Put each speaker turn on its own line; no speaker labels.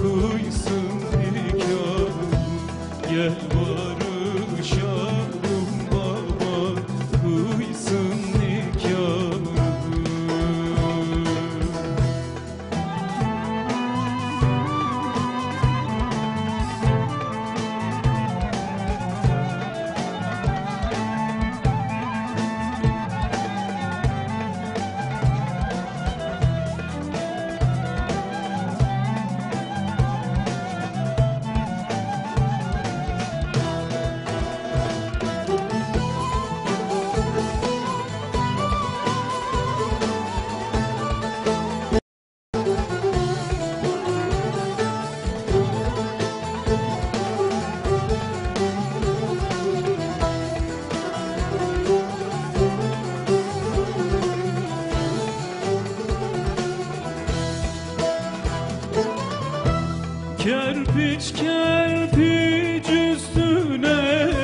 Haklısın hikârım Gel Kerpiç kerpiç üstüne